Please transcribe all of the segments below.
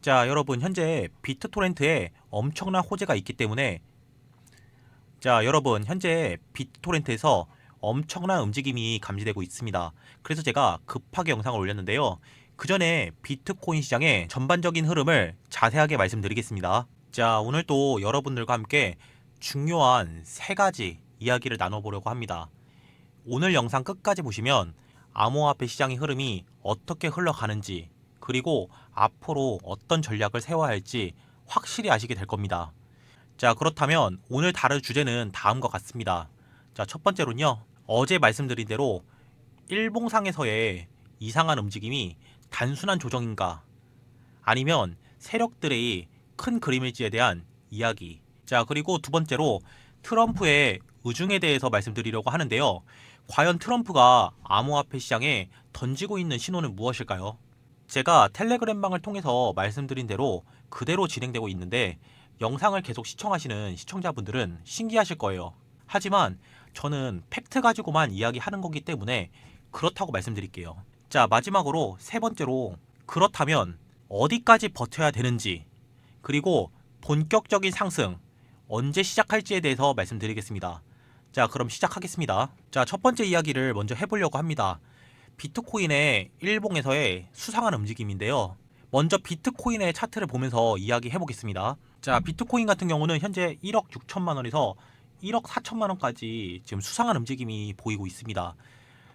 자, 여러분 현재 비트토렌트에 엄청난 호재가 있기 때문에 자, 여러분 현재 비트토렌트에서 엄청난 움직임이 감지되고 있습니다. 그래서 제가 급하게 영상을 올렸는데요. 그 전에 비트코인 시장의 전반적인 흐름을 자세하게 말씀드리겠습니다. 자, 오늘 또 여러분들과 함께 중요한 세 가지 이야기를 나눠보려고 합니다. 오늘 영상 끝까지 보시면 암호화폐 시장의 흐름이 어떻게 흘러가는지 그리고 앞으로 어떤 전략을 세워야 할지 확실히 아시게 될 겁니다. 자, 그렇다면 오늘 다룰 주제는 다음과 같습니다. 자, 첫 번째로는요. 어제 말씀드린 대로 일봉상에서의 이상한 움직임이 단순한 조정인가 아니면 세력들의 큰 그림일지에 대한 이야기. 자, 그리고 두 번째로 트럼프의 의중에 대해서 말씀드리려고 하는데요. 과연 트럼프가 암호화폐 시장에 던지고 있는 신호는 무엇일까요? 제가 텔레그램방을 통해서 말씀드린 대로 그대로 진행되고 있는데 영상을 계속 시청하시는 시청자분들은 신기하실 거예요. 하지만 저는 팩트 가지고만 이야기하는 거기 때문에 그렇다고 말씀드릴게요. 자, 마지막으로 세 번째로 그렇다면 어디까지 버텨야 되는지 그리고 본격적인 상승 언제 시작할지에 대해서 말씀드리겠습니다. 자, 그럼 시작하겠습니다. 자, 첫 번째 이야기를 먼저 해보려고 합니다. 비트코인의 일봉에서의 수상한 움직임인데요. 먼저 비트코인의 차트를 보면서 이야기해 보겠습니다. 자, 비트코인 같은 경우는 현재 1억 6천만 원에서 1억 4천만 원까지 지금 수상한 움직임이 보이고 있습니다.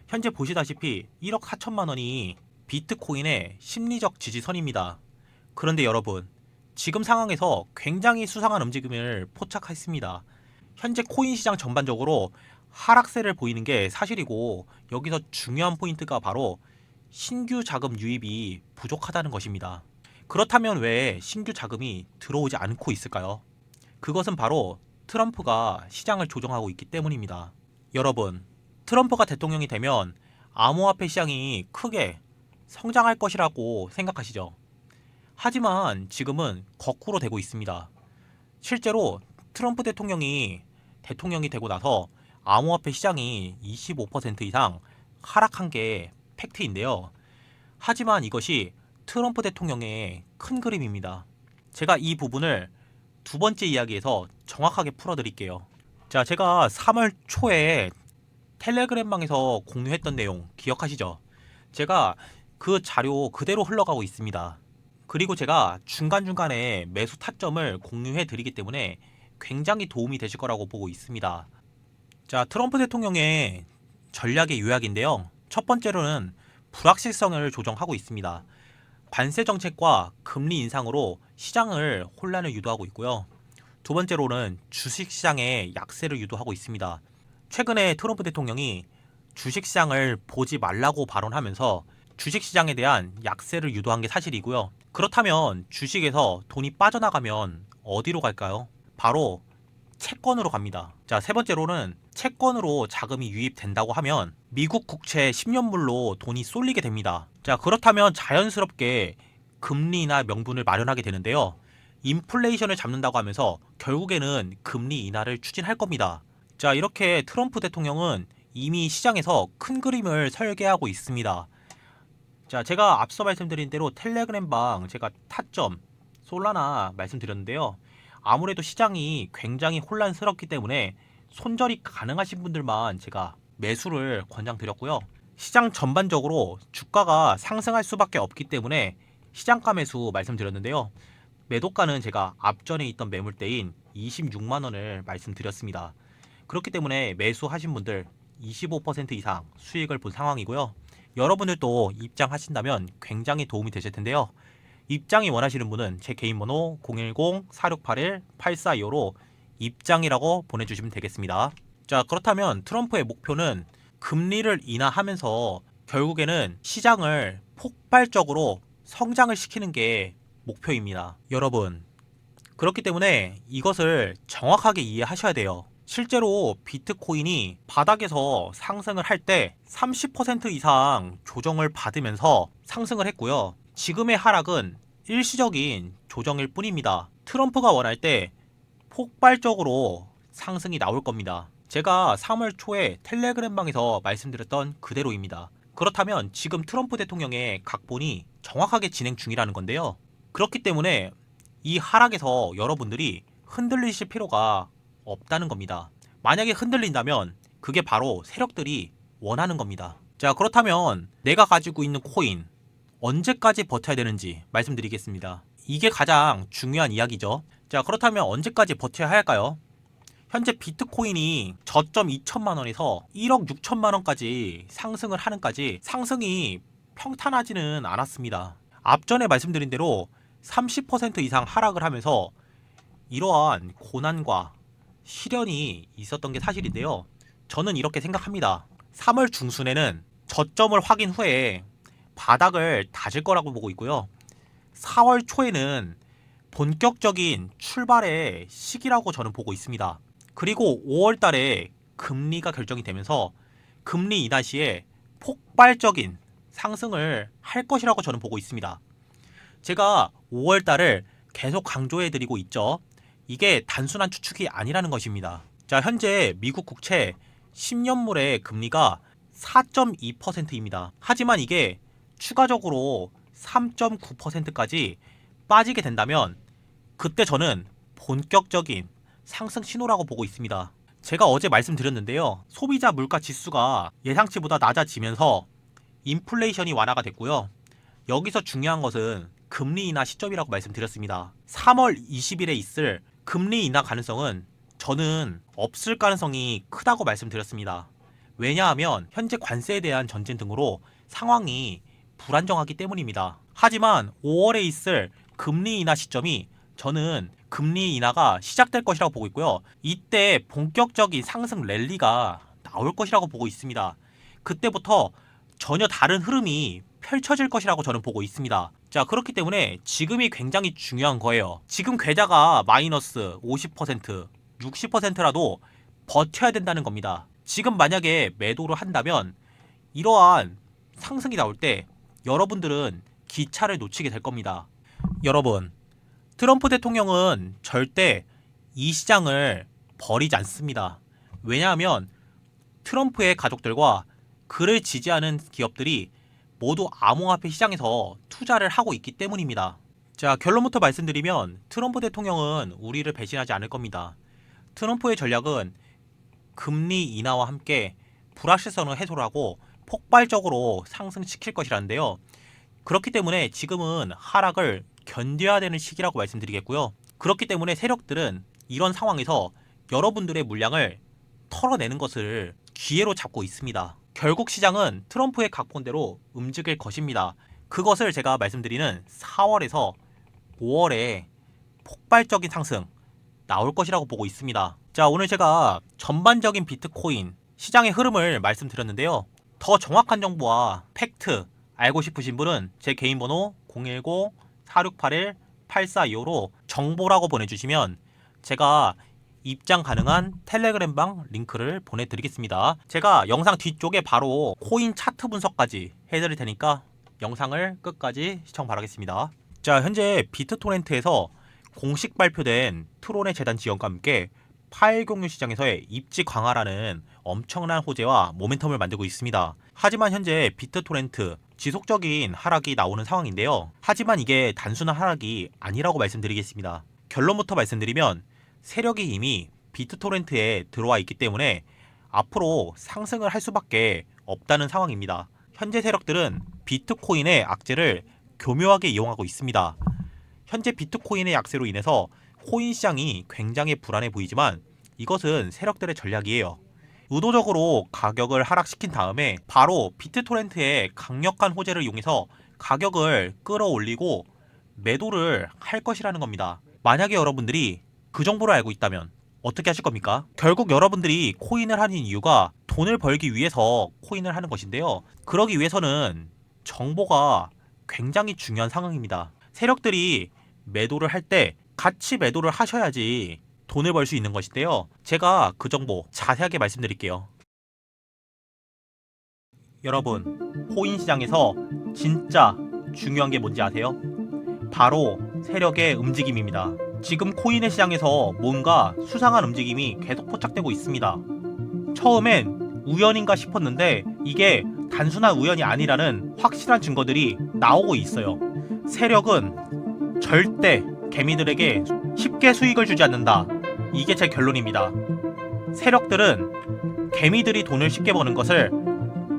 현재 보시다시피 1억 4천만 원이 비트코인의 심리적 지지선입니다. 그런데 여러분, 지금 상황에서 굉장히 수상한 움직임을 포착했습니다. 현재 코인 시장 전반적으로 하락세를 보이는 게 사실이고 여기서 중요한 포인트가 바로 신규 자금 유입이 부족하다는 것입니다. 그렇다면 왜 신규 자금이 들어오지 않고 있을까요? 그것은 바로 트럼프가 시장을 조정하고 있기 때문입니다. 여러분, 트럼프가 대통령이 되면 암호화폐 시장이 크게 성장할 것이라고 생각하시죠? 하지만 지금은 거꾸로 되고 있습니다. 실제로 트럼프 대통령이 대통령이 되고 나서 암호화폐 시장이 25% 이상 하락한 게 팩트인데요. 하지만 이것이 트럼프 대통령의 큰 그림입니다. 제가 이 부분을 두 번째 이야기에서 정확하게 풀어드릴게요. 자, 제가 3월 초에 텔레그램방에서 공유했던 내용 기억하시죠? 제가 그 자료 그대로 흘러가고 있습니다. 그리고 제가 중간중간에 매수 타점을 공유해 드리기 때문에 굉장히 도움이 되실 거라고 보고 있습니다. 자, 트럼프 대통령의 전략의 요약인데요. 첫 번째로는 불확실성을 조정하고 있습니다. 관세 정책과 금리 인상으로 시장을 혼란을 유도하고 있고요. 두 번째로는 주식 시장에 약세를 유도하고 있습니다. 최근에 트럼프 대통령이 주식 시장을 보지 말라고 발언하면서 주식 시장에 대한 약세를 유도한 게 사실이고요. 그렇다면 주식에서 돈이 빠져나가면 어디로 갈까요? 바로 채권으로 갑니다. 자, 세 번째로는 채권으로 자금이 유입된다고 하면 미국 국채 10년물로 돈이 쏠리게 됩니다. 자, 그렇다면 자연스럽게 금리나 명분을 마련하게 되는데요. 인플레이션을 잡는다고 하면서 결국에는 금리 인하를 추진할 겁니다. 자, 이렇게 트럼프 대통령은 이미 시장에서 큰 그림을 설계하고 있습니다. 자, 제가 앞서 말씀드린 대로 텔레그램방 제가 타점 솔라나 말씀드렸는데요. 아무래도 시장이 굉장히 혼란스럽기 때문에 손절이 가능하신 분들만 제가 매수를 권장드렸고요. 시장 전반적으로 주가가 상승할 수밖에 없기 때문에 시장가 매수 말씀드렸는데요. 매도가는 제가 앞전에 있던 매물대인 26만 원을 말씀드렸습니다. 그렇기 때문에 매수하신 분들 25% 이상 수익을 본 상황이고요. 여러분들도 입장하신다면 굉장히 도움이 되실 텐데요. 입장이 원하시는 분은 제 개인 번호 010-4681-8425로 입장이라고 보내주시면 되겠습니다. 자, 그렇다면 트럼프의 목표는 금리를 인하하면서 결국에는 시장을 폭발적으로 성장을 시키는 게 목표입니다. 여러분, 그렇기 때문에 이것을 정확하게 이해하셔야 돼요. 실제로 비트코인이 바닥에서 상승을 할 때 30% 이상 조정을 받으면서 상승을 했고요. 지금의 하락은 일시적인 조정일 뿐입니다. 트럼프가 원할 때 폭발적으로 상승이 나올 겁니다. 제가 3월 초에 텔레그램방에서 말씀드렸던 그대로입니다. 그렇다면 지금 트럼프 대통령의 각본이 정확하게 진행 중이라는 건데요. 그렇기 때문에 이 하락에서 여러분들이 흔들리실 필요가 없다는 겁니다. 만약에 흔들린다면 그게 바로 세력들이 원하는 겁니다. 자, 그렇다면 내가 가지고 있는 코인 언제까지 버텨야 되는지 말씀드리겠습니다. 이게 가장 중요한 이야기죠. 자, 그렇다면 언제까지 버텨야 할까요? 현재 비트코인이 저점 2천만 원에서 1억 6천만 원까지 상승을 하는까지 상승이 평탄하지는 않았습니다. 앞전에 말씀드린 대로 30% 이상 하락을 하면서 이러한 고난과 시련이 있었던 게 사실인데요. 저는 이렇게 생각합니다. 3월 중순에는 저점을 확인 후에 바닥을 다질 거라고 보고 있고요. 4월 초에는 본격적인 출발의 시기라고 저는 보고 있습니다. 그리고 5월 달에 금리가 결정이 되면서 금리 인하 시에 폭발적인 상승을 할 것이라고 저는 보고 있습니다. 제가 5월 달을 계속 강조해 드리고 있죠. 이게 단순한 추측이 아니라는 것입니다. 자, 현재 미국 국채 10년물의 금리가 4.2%입니다. 하지만 이게 추가적으로 3.9%까지 빠지게 된다면 그때 저는 본격적인 상승 신호라고 보고 있습니다. 제가 어제 말씀드렸는데요. 소비자 물가 지수가 예상치보다 낮아지면서 인플레이션이 완화가 됐고요. 여기서 중요한 것은 금리 인하 시점이라고 말씀드렸습니다. 3월 20일에 있을 금리 인하 가능성은 저는 없을 가능성이 크다고 말씀드렸습니다. 왜냐하면 현재 관세에 대한 전쟁 등으로 상황이 불안정하기 때문입니다. 하지만 5월에 있을 금리 인하 시점이 저는 금리 인하가 시작될 것이라고 보고 있고요. 이때 본격적인 상승 랠리가 나올 것이라고 보고 있습니다. 그때부터 전혀 다른 흐름이 펼쳐질 것이라고 저는 보고 있습니다. 자, 그렇기 때문에 지금이 굉장히 중요한 거예요. 지금 계좌가 마이너스 50%, 60%라도 버텨야 된다는 겁니다. 지금 만약에 매도를 한다면 이러한 상승이 나올 때 여러분들은 기차를 놓치게 될 겁니다. 여러분, 트럼프 대통령은 절대 이 시장을 버리지 않습니다. 왜냐하면 트럼프의 가족들과 그를 지지하는 기업들이 모두 암호화폐 시장에서 투자를 하고 있기 때문입니다. 자, 결론부터 말씀드리면 트럼프 대통령은 우리를 배신하지 않을 겁니다. 트럼프의 전략은 금리 인하와 함께 불확실성을 해소를 하고 폭발적으로 상승시킬 것이라는데요. 그렇기 때문에 지금은 하락을 견뎌야 되는 시기라고 말씀드리겠고요. 그렇기 때문에 세력들은 이런 상황에서 여러분들의 물량을 털어내는 것을 기회로 잡고 있습니다. 결국 시장은 트럼프의 각본대로 움직일 것입니다. 그것을 제가 말씀드리는 4월에서 5월에 폭발적인 상승 나올 것이라고 보고 있습니다. 자, 오늘 제가 전반적인 비트코인 시장의 흐름을 말씀드렸는데요. 더 정확한 정보와 팩트 알고 싶으신 분은 제 개인 번호 010-4681-8425로 정보라고 보내주시면 제가 입장 가능한 텔레그램방 링크를 보내드리겠습니다. 제가 영상 뒤쪽에 바로 코인 차트 분석까지 해드릴 테니까 영상을 끝까지 시청 바라겠습니다. 자, 현재 비트토렌트에서 공식 발표된 트론의 재단 지원과 함께 파일 공유 시장에서의 입지 강화라는 엄청난 호재와 모멘텀을 만들고 있습니다. 하지만 현재 비트토렌트 지속적인 하락이 나오는 상황인데요. 하지만 이게 단순한 하락이 아니라고 말씀드리겠습니다. 결론부터 말씀드리면 세력이 이미 비트토렌트에 들어와 있기 때문에 앞으로 상승을 할 수밖에 없다는 상황입니다. 현재 세력들은 비트코인의 악재를 교묘하게 이용하고 있습니다. 현재 비트코인의 약세로 인해서 코인 시장이 굉장히 불안해 보이지만 이것은 세력들의 전략이에요. 의도적으로 가격을 하락시킨 다음에 바로 비트토렌트의 강력한 호재를 이용해서 가격을 끌어올리고 매도를 할 것이라는 겁니다. 만약에 여러분들이 그 정보를 알고 있다면 어떻게 하실 겁니까? 결국 여러분들이 코인을 하는 이유가 돈을 벌기 위해서 코인을 하는 것인데요. 그러기 위해서는 정보가 굉장히 중요한 상황입니다. 세력들이 매도를 할 때 같이 매도를 하셔야지 돈을 벌 수 있는 것인데요. 제가 그 정보 자세하게 말씀드릴게요. 여러분, 코인 시장에서 진짜 중요한 게 뭔지 아세요? 바로 세력의 움직임입니다. 지금 코인의 시장에서 뭔가 수상한 움직임이 계속 포착되고 있습니다. 처음엔 우연인가 싶었는데 이게 단순한 우연이 아니라는 확실한 증거들이 나오고 있어요. 세력은 절대 개미들에게 쉽게 수익을 주지 않는다. 이게 제 결론입니다. 세력들은 개미들이 돈을 쉽게 버는 것을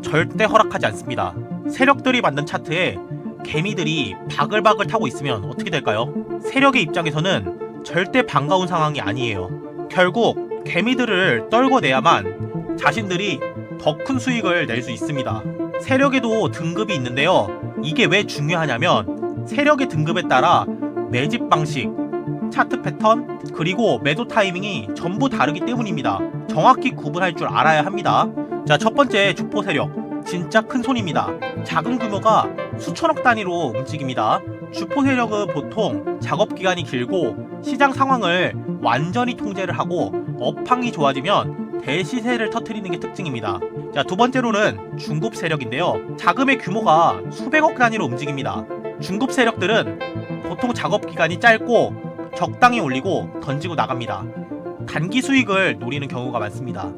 절대 허락하지 않습니다. 세력들이 만든 차트에 개미들이 바글바글 타고 있으면 어떻게 될까요? 세력의 입장에서는 절대 반가운 상황이 아니에요. 결국 개미들을 떨궈내야만 자신들이 더 큰 수익을 낼 수 있습니다. 세력에도 등급이 있는데요. 이게 왜 중요하냐면 세력의 등급에 따라 매집 방식, 차트 패턴, 그리고 매도 타이밍이 전부 다르기 때문입니다. 정확히 구분할 줄 알아야 합니다. 자, 첫 번째 주포 세력. 진짜 큰 손입니다. 작은 규모가 수천억 단위로 움직입니다. 주포 세력은 보통 작업 기간이 길고 시장 상황을 완전히 통제를 하고 업황이 좋아지면 대시세를 터트리는 게 특징입니다. 자, 두 번째로는 중급 세력인데요. 자금의 규모가 수백억 단위로 움직입니다. 중급 세력들은 보통 작업 기간이 짧고 적당히 올리고 던지고 나갑니다. 단기 수익을 노리는 경우가 많습니다.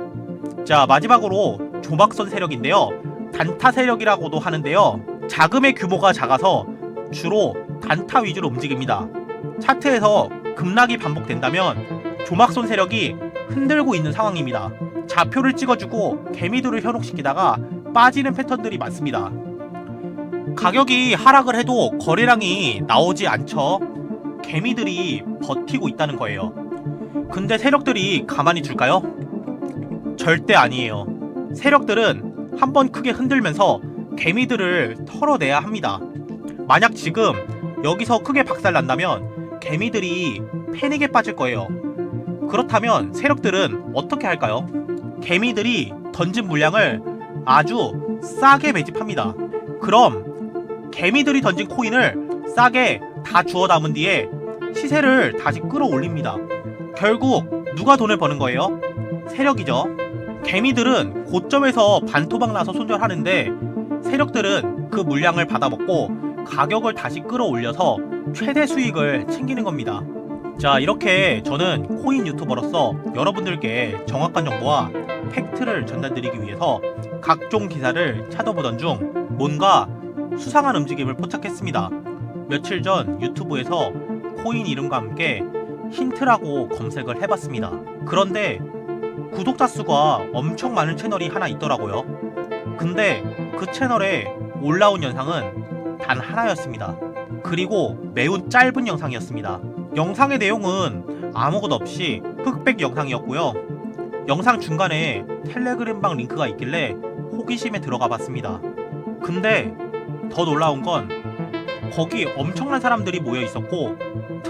자, 마지막으로 조막선 세력인데요. 단타 세력이라고도 하는데요. 자금의 규모가 작아서 주로 단타 위주로 움직입니다. 차트에서 급락이 반복된다면 조막선 세력이 흔들고 있는 상황입니다. 좌표를 찍어주고 개미들을 현혹시키다가 빠지는 패턴들이 많습니다. 가격이 하락을 해도 거래량이 나오지 않죠. 개미들이 버티고 있다는 거예요. 근데 세력들이 가만히 둘까요? 절대 아니에요. 세력들은 한 번 크게 흔들면서 개미들을 털어내야 합니다. 만약 지금 여기서 크게 박살 난다면 개미들이 패닉에 빠질 거예요. 그렇다면 세력들은 어떻게 할까요? 개미들이 던진 물량을 아주 싸게 매집합니다. 그럼 개미들이 던진 코인을 싸게 다 주워 담은 뒤에 시세를 다시 끌어올립니다. 결국 누가 돈을 버는 거예요? 세력이죠. 개미들은 고점에서 반토막 나서 손절하는데 세력들은 그 물량을 받아먹고 가격을 다시 끌어올려서 최대 수익을 챙기는 겁니다. 자, 이렇게 저는 코인 유튜버로서 여러분들께 정확한 정보와 팩트를 전달드리기 위해서 각종 기사를 찾아보던 중 뭔가 수상한 움직임을 포착했습니다. 며칠 전 유튜브에서 코인 이름과 함께 힌트라고 검색을 해봤습니다. 그런데 구독자 수가 엄청 많은 채널이 하나 있더라고요. 근데 그 채널에 올라온 영상은 단 하나였습니다. 그리고 매우 짧은 영상이었습니다. 영상의 내용은 아무것도 없이 흑백 영상이었고요. 영상 중간에 텔레그램방 링크가 있길래 호기심에 들어가 봤습니다. 근데 더 놀라운 건 거기 엄청난 사람들이 모여 있었고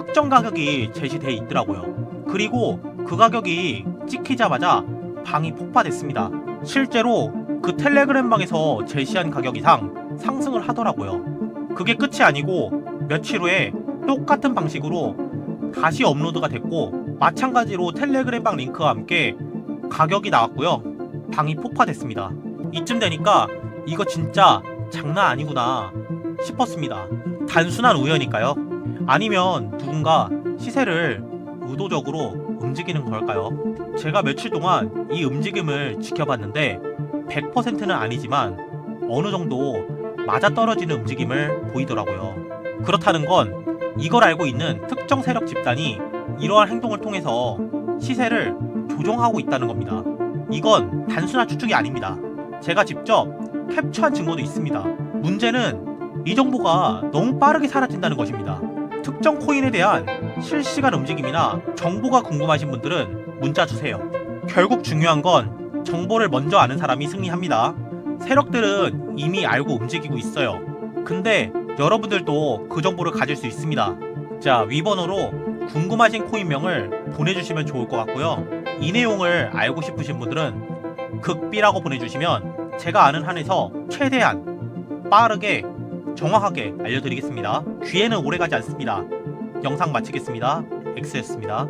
특정 가격이 제시돼 있더라고요. 그리고 그 가격이 찍히자마자 방이 폭파됐습니다. 실제로 그 텔레그램 방에서 제시한 가격 이상 상승을 하더라고요. 그게 끝이 아니고 며칠 후에 똑같은 방식으로 다시 업로드가 됐고 마찬가지로 텔레그램 방 링크와 함께 가격이 나왔고요. 방이 폭파됐습니다. 이쯤 되니까 이거 진짜 장난 아니구나 싶었습니다. 단순한 우연일까요? 아니면 누군가 시세를 의도적으로 움직이는 걸까요? 제가 며칠 동안 이 움직임을 지켜봤는데 100%는 아니지만 어느 정도 맞아떨어지는 움직임을 보이더라고요. 그렇다는 건 이걸 알고 있는 특정 세력 집단이 이러한 행동을 통해서 시세를 조종하고 있다는 겁니다. 이건 단순한 추측이 아닙니다. 제가 직접 캡처한 증거도 있습니다. 문제는 이 정보가 너무 빠르게 사라진다는 것입니다. 특정 코인에 대한 실시간 움직임이나 정보가 궁금하신 분들은 문자 주세요. 결국 중요한 건 정보를 먼저 아는 사람이 승리합니다. 세력들은 이미 알고 움직이고 있어요. 근데 여러분들도 그 정보를 가질 수 있습니다. 자, 위번호로 궁금하신 코인명을 보내주시면 좋을 것 같고요. 이 내용을 알고 싶으신 분들은 극비라고 보내주시면 제가 아는 한에서 최대한 빠르게 정확하게 알려드리겠습니다. 귀에는 오래 가지 않습니다. 영상 마치겠습니다. X였습니다.